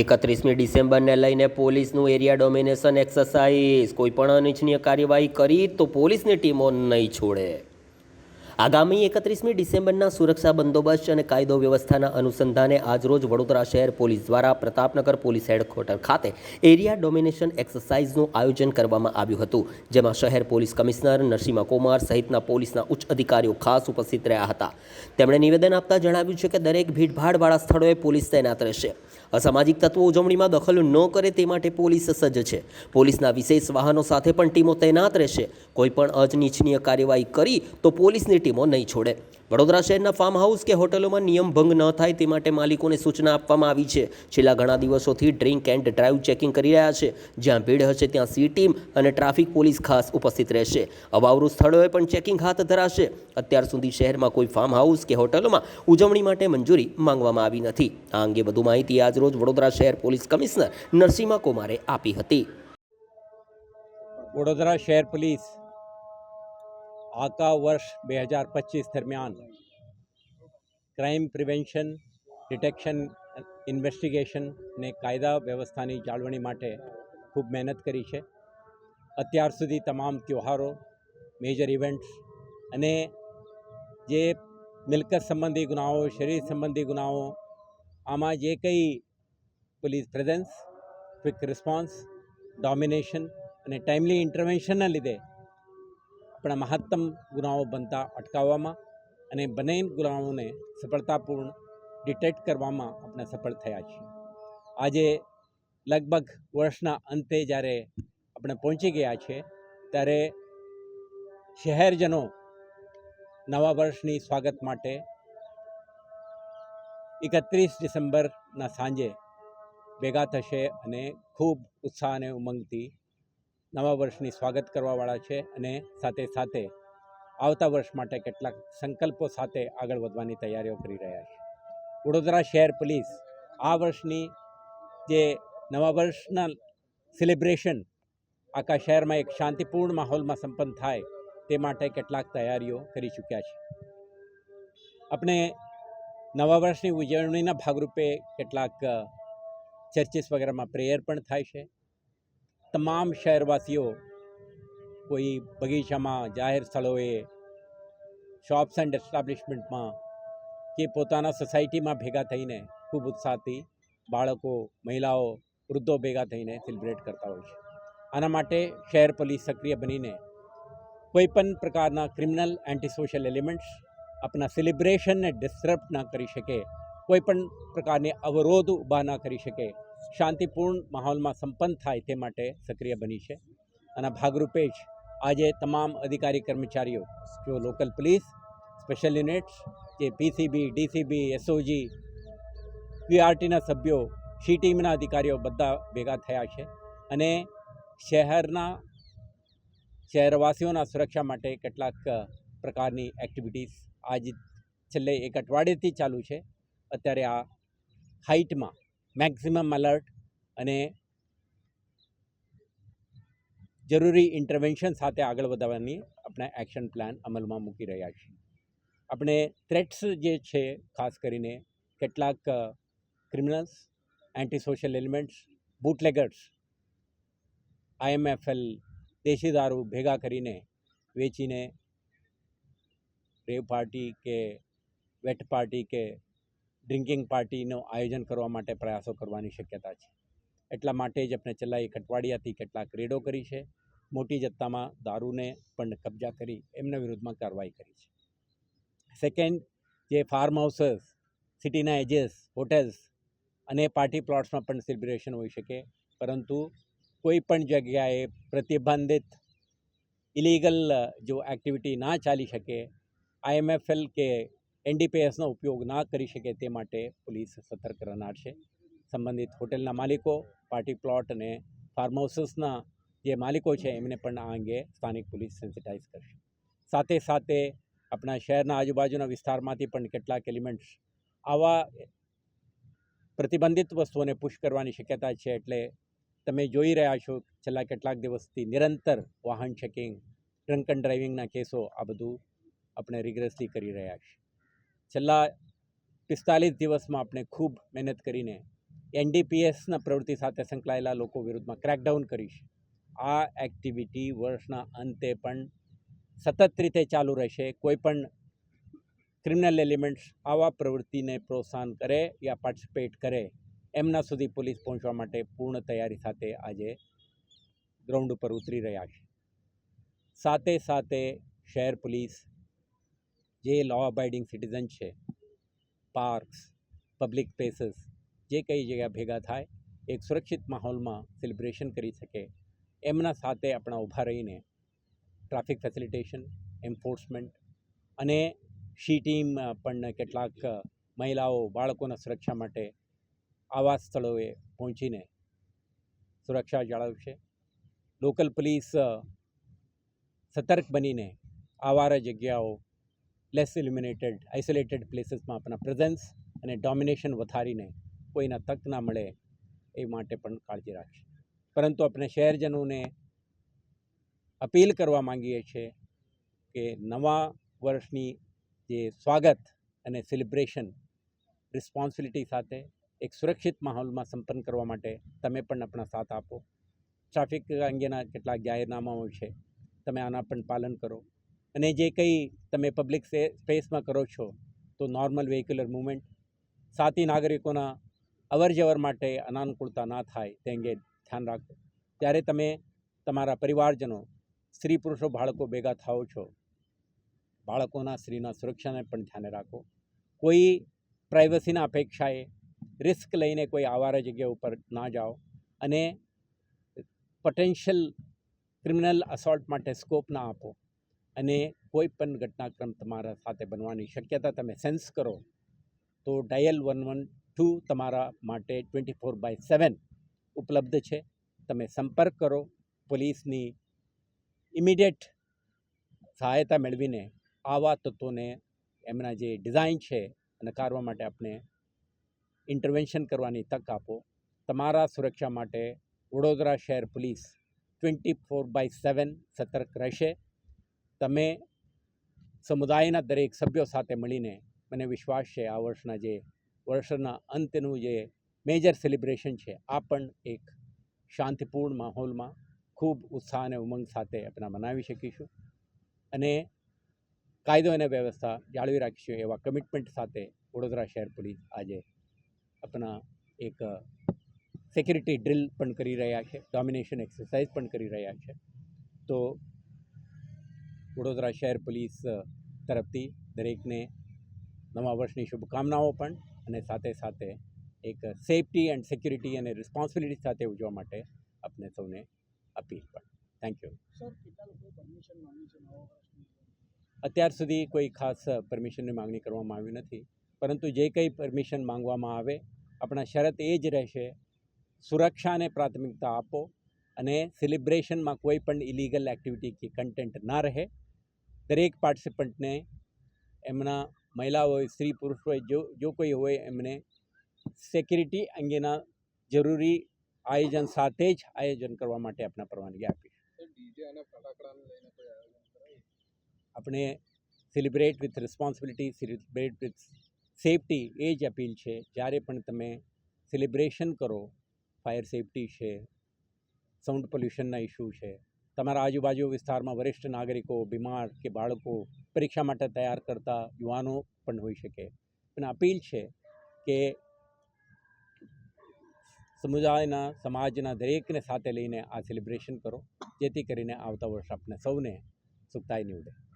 એકત્રીસમી ડિસેમ્બરને લઈને પોલીસનું area domination exercise. કોઈ પણ અનિચ્છનીય કાર્યવાહી કરી તો પોલીસની ટીમો નહીં છોડે. આગામી એકત્રીસમી ડિસેમ્બરના સુરક્ષા બંદોબસ્ત અને કાયદો વ્યવસ્થાના અનુસંધાને આજરોજ વડોદરા શહેર પોલીસ દ્વારા પ્રતાપનગર પોલીસ હેડક્વાર્ટર ખાતે એરિયા ડોમિનેશન એક્સરસાઇઝનું આયોજન કરવામાં આવ્યું હતું, જેમાં શહેર પોલીસ કમિશનર નરસિંહ કુમાર સહિતના પોલીસના ઉચ્ચ અધિકારીઓ ખાસ ઉપસ્થિત રહ્યા હતા. તેમણે નિવેદન આપતા જણાવ્યું છે કે દરેક ભીડભાડવાળા સ્થળોએ પોલીસ તૈનાત રહેશે. અસામાજિક તત્વો ઉજવણીમાં દખલ ન કરે તે માટે પોલીસ સજ્જ છે. પોલીસના વિશેષ વાહનો સાથે પણ ટીમો તૈનાત રહેશે. કોઈપણ અનિચ્છનીય કાર્યવાહી કરી તો પોલીસની ટીમો નહીં છોડે. વડોદરા શહેરના ફાર્મ હાઉસ કે હોટલોમાં નિયમ ભંગ ન થાય તે માટે માલિકોને સૂચના આપવામાં આવી છે. છેલ્લા ઘણા દિવસોથી ડ્રિંક એન્ડ ડ્રાઈવ ચેકિંગ કરી રહ્યા છે. જ્યાં ભીડ હશે ત્યાં સી ટીમ અને ટ્રાફિક પોલીસ ખાસ ઉપસ્થિત રહેશે. અવાવરૂ સ્થળોએ પણ ચેકિંગ હાથ ધરાશે. અત્યાર સુધી શહેરમાં કોઈ ફાર્મ હાઉસ કે હોટલોમાં ઉજવણી માટે મંજૂરી માંગવામાં આવી નથી. આ અંગે વધુ માહિતી આજરોજ વડોદરા શહેર પોલીસ કમિશનર નરસિંહા કુમારે આપી હતી. વડોદરા શહેર પોલીસ આકા વર્ષ બે હજાર પચીસ દરમિયાન ક્રાઇમ પ્રિવેન્શન ડિટેક્શન ઇન્વેસ્ટિગેશન ને કાયદા વ્યવસ્થાની જાળવણી માટે ખૂબ મહેનત કરી છે. અત્યાર સુધી તમામ તહેવારો મેજર ઇવેન્ટ્સ અને જે મિલકત સંબંધી ગુનાઓ, શરીર સંબંધી ગુનાઓ, આમાં જે કંઈ police presence quick response domination અને ટાઈમલી ઇન્ટરવેન્શનના લીધે આપણા મહત્તમ ગુનાઓ બનતા અટકાવવામાં અને બંને ગુનાઓને સફળતાપૂર્ણ ડિટેક્ટ કરવામાં આપણે સફળ થયા છીએ. આજે લગભગ વર્ષના અંતે જ્યારે આપણે પહોંચી ગયા છીએ, ત્યારે શહેરજનો નવા વર્ષની સ્વાગત માટે એકત્રીસ ડિસેમ્બરના સાંજે ભેગા થશે અને ખૂબ ઉત્સાહ અને ઉમંગથી નવા વર્ષની સ્વાગત કરવાવાળા છે અને સાથે સાથે આવતા વર્ષ માટે કેટલાક સંકલ્પો સાથે આગળ વધવાની તૈયારીઓ કરી રહ્યા છે. વડોદરા શહેર પોલીસ આ વર્ષની જે નવા વર્ષના સેલિબ્રેશન આખા શહેરમાં એક શાંતિપૂર્ણ માહોલમાં સંપન્ન થાય તે માટે કેટલાક તૈયારીઓ કરી ચૂક્યા છે. આપણે નવા વર્ષની ઉજવણીના ભાગરૂપે કેટલાક ચર્ચિસ વગેરેમાં પ્રેયર પણ થાય છે. તમામ શહેરવાસીઓ કોઈ બગીચામાં, જાહેર સ્થળોએ શોપ્સ એન્ડ એસ્ટાબ્લિશમેન્ટમાં કે પોતાના સોસાયટીમાં ભેગા થઈને ખૂબ ઉત્સાહથી બાળકો, મહિલાઓ, વૃદ્ધો ભેગા થઈને સેલિબ્રેટ કરતા હોય છે. આના માટે શહેર પોલીસ સક્રિય બનીને કોઈપણ પ્રકારના ક્રિમિનલ એન્ટી સોશિયલ એલિમેન્ટ્સ આપણા સેલિબ્રેશનને ડિસ્ટર્બ ના કરી શકે કોઈપણ પ્રકારને અવરોધ ઊભા ના કરી શકે શાંતિપૂર્ણ માહોલમાં સંપન્ન થાય તે માટે સક્રિય બની છે. અને ભાગરૂપે જ આજે તમામ અધિકારી કર્મચારીઓ, જો લોકલ પોલીસ, સ્પેશિયલ યુનિટ્સ, જે પીસીબી, ડીસીબી, એસઓજી, પીઆરટીના સભ્યો, સી ટીમના અધિકારીઓ બધા ભેગા થયા છે અને શહેરના શહેરવાસીઓના સુરક્ષા માટે કેટલાક પ્રકારની એક્ટિવિટીઝ આજ છેલ્લે એક અઠવાડિયેથી ચાલુ છે. અત્યારે આ હાઇટમાં મેક્સિમમ અલર્ટ અને જરૂરી ઇન્ટરવેન્શન સાથે આગળ વધારવાની આપણે એક્શન પ્લાન અમલમાં મૂકી રહ્યા છીએ. આપણે થ્રેટ્સ જે છે, ખાસ કરીને કેટલાક criminals anti social elements bootleggers IMFL દેશી દારૂ ભેગા કરીને વેચીને, રેવ પાર્ટી કે, વેટ પાર્ટી કે ડ્રિંકિંગ પાર્ટીનું આયોજન કરવા માટે પ્રયાસો કરવાની શક્યતા છે. એટલા માટે જ આપણે છેલ્લા એક અઠવાડિયાથી કેટલાક રેડો કરી છે. મોટી જથ્થામાં દારૂને પણ કબજા કરી એમના વિરુદ્ધમાં કાર્યવાહી કરી છે. સેકન્ડ જે ફાર્મ હાઉસીસ સિટીના એજેસ હોટેલ્સ અને પાર્ટી પ્લોટ્સમાં પણ સેલિબ્રેશન હોઈ શકે. પરંતુ કોઈ પણ જગ્યાએ પ્રતિબંધિત ઇલીગલ જો એક્ટિવિટી ના ચાલી શકે આઈએમએફએલ કે એનડીપીએસનો ઉપયોગ ના કરી શકે તે માટે પોલીસ સતર્ક રહેનાર છે. સંબંધિત હોટેલના માલિકો, પાર્ટી પ્લોટ અને ફાર્મ હાઉસીસના જે માલિકો છે, એમને પણ આ અંગે સ્થાનિક પોલીસ સેન્સિટાઇઝ કરશે. સાથે સાથે આપણા શહેરના આજુબાજુના વિસ્તારમાંથી પણ કેટલાક એલિમેન્ટ્સ આવા પ્રતિબંધિત વસ્તુઓને પુશ કરવાની શક્યતા છે એટલે તમે જોઈ રહ્યા છો છેલ્લા કેટલાક દિવસથી નિરંતર વાહન ચેકિંગ ડ્રંક એન્ડ ડ્રાઇવિંગના કેસો આ બધું આપણે રિગ્રેસલી કરી રહ્યા છીએ. છેલ્લા પિસ્તાલીસ દિવસમાં આપણે ખૂબ મહેનત કરીને એનડીપીએસના પ્રવૃત્તિ સાથે સંકળાયેલા લોકો વિરુદ્ધમાં ક્રેકડાઉન કરીશ આ એક્ટિવિટી વર્ષના અંતે પણ સતત રીતે ચાલુ રહેશે. કોઈ પણ ક્રિમિનલ એલિમેન્ટ્સ આવા પ્રવૃત્તિને પ્રોત્સાહન કરે યા પાર્ટિસિપેટ કરે, એમના સુધી પોલીસ પહોંચવા માટે પૂર્ણ તૈયારી સાથે આજે ગ્રાઉન્ડ ઉપર ઉતરી રહ્યા છે. સાથે સાથે શહેર પોલીસ જે લો અબાઇડિંગ સિટીઝન છે પાર્ક્સ પબ્લિક પ્લેસીસ જે કઈ જગ્યા ભેગા થાય, એક સુરક્ષિત માહોલમાં સેલિબ્રેશન કરી શકે. એમના સાથે આપણા ઊભા રહીને ટ્રાફિક ફેસિલિટેશન એન્ફોર્સમેન્ટ અને શી ટીમ પણ કેટલાક મહિલાઓ, બાળકોના સુરક્ષા માટે આવા સ્થળોએ પહોંચીને સુરક્ષા જાળવશે. લોકલ પોલીસ સતર્ક બનીને આવારા જગ્યાઓ લેસ ઇલ્યુમિનેટેડ આઇસોલેટેડ પ્લેસીસમાં આપણા પ્રેઝન્સ અને ડોમિનેશન વધારીને કોઈના તક ના મળે એ માટે પણ કાળજી રાખશે પરંતુ આપણે શહેરજનોને અપીલ કરવા માંગીએ છીએ કે નવા વર્ષની જે સ્વાગત અને સેલિબ્રેશન રિસ્પોન્સિબિલિટી સાથે એક સુરક્ષિત માહોલમાં સંપન્ન કરવા માટે તમે પણ આપણા સાથ આપો. ટ્રાફિક અંગેના કેટલાક જાહેરનામાઓ છે. તમે આના પણ પાલન કરો. અને જે કંઈ તમે પબ્લિક સ્પેસમાં કરો છો, તો નોર્મલ વેહિક્યુલર મૂવમેન્ટ સાથી નાગરિકોના અવર જવર માટે અનાનુકૂળતા ના થાય તે અંગે ધ્યાન રાખો. ત્યારે તમે તમારા પરિવારજનો, સ્ત્રી પુરુષો, બાળકો ભેગા થાઓ છો, બાળકોના સ્ત્રીના સુરક્ષાને પણ ધ્યાને રાખો. કોઈ પ્રાઇવસીના અપેક્ષાએ રિસ્ક લઈને કોઈ આવારા જગ્યા ઉપર ના જાઓ અને પોટેન્શિયલ ક્રિમિનલ અસોલ્ટ માટે સ્કોપ ના આપો. અને કોઈ પણ ઘટનાક્રમ તમારા સાથે બનવાની શક્યતા તમે સેન્સ કરો, તો ડાયલ વન વન ટુ તમારા માટે ટ્વેન્ટી ફોર બાય સેવન ઉપલબ્ધ છે. તમે સંપર્ક કરો, પોલીસની ઇમિડિયેટ સહાયતા મેળવીને આવા તત્વોને એમના જે ડિઝાઇન છે નકારવા માટે આપણે ઇન્ટરવેન્શન કરવાની તક આપો. તમારા સુરક્ષા માટે વડોદરા શહેર police twenty four by seven સતર્ક રહેશે. તમે સમુદાયના દરેક સભ્યો સાથે મળીને મને વિશ્વાસ છે, આ વર્ષના જે વર્ષના અંતનું જે મેજર સેલિબ્રેશન છે, આ પણ એક શાંતિપૂર્ણ માહોલમાં ખૂબ ઉત્સાહ અને ઉમંગ સાથે આપણે મનાવી શકીશું. અને કાયદો અને વ્યવસ્થા જાળવી રાખીશું એવા કમિટમેન્ટ સાથે વડોદરા શહેર પોલીસ આજે આપણા એક સિક્યુરિટી ડ્રિલ પણ કરી રહ્યા છે ડોમિનેશન એક્સરસાઇઝ પણ કરી રહ્યા છે. તો વડોદરા શહેર પોલીસ તરફથી દરેકને નવા વર્ષની શુભકામનાઓ પણ અને સાથે સાથે એક સેફટી એન્ડ સિક્યુરિટી અને રિસ્પોન્સિબિલિટી સાથે ઉજવવા માટે આપણે સૌને અપીલ પણ. થેન્ક યુ અત્યાર સુધી કોઈ ખાસ પરમિશનની માંગણી કરવામાં આવી નથી. પરંતુ જે કંઈ પરમિશન માંગવામાં આવે આપણા શરત એ જ રહેશે સુરક્ષાને પ્રાથમિકતા આપો અને સેલિબ્રેશનમાં કોઈ પણ ઇલીગલ એક્ટિવિટી કે કન્ટેન્ટ ના રહે દરેક પાર્ટિસિપન્ટને એમના મહિલા હોય સ્ત્રી પુરુષ હોય જો જો કોઈ હોય એમને સિક્યુરિટી અંગેના જરૂરી આયોજન સાથે જ આયોજન કરવા માટે આપણે પરવાનગી આપી. આપણે celebrate with responsibility celebrate with safety એ જ અપીલ છે. જ્યારે પણ તમે સેલિબ્રેશન કરો ફાયર સેફટી છે સાઉન્ડ પોલ્યુશનના ઇસ્યુ છે તમારા આજુબાજુ વિસ્તારમાં વરિષ્ઠ નાગરિકો, બીમાર કે બાળકો પરીક્ષા માટે તૈયાર કરતા યુવાનો પણ હોઈ શકે. અને અપીલ છે કે સમુદાયના, સમાજના દરેકને સાથે લઈને આ સેલિબ્રેશન કરો, જેથી કરીને આવતા વર્ષ આપણે સૌને સુખતાય નીવડે.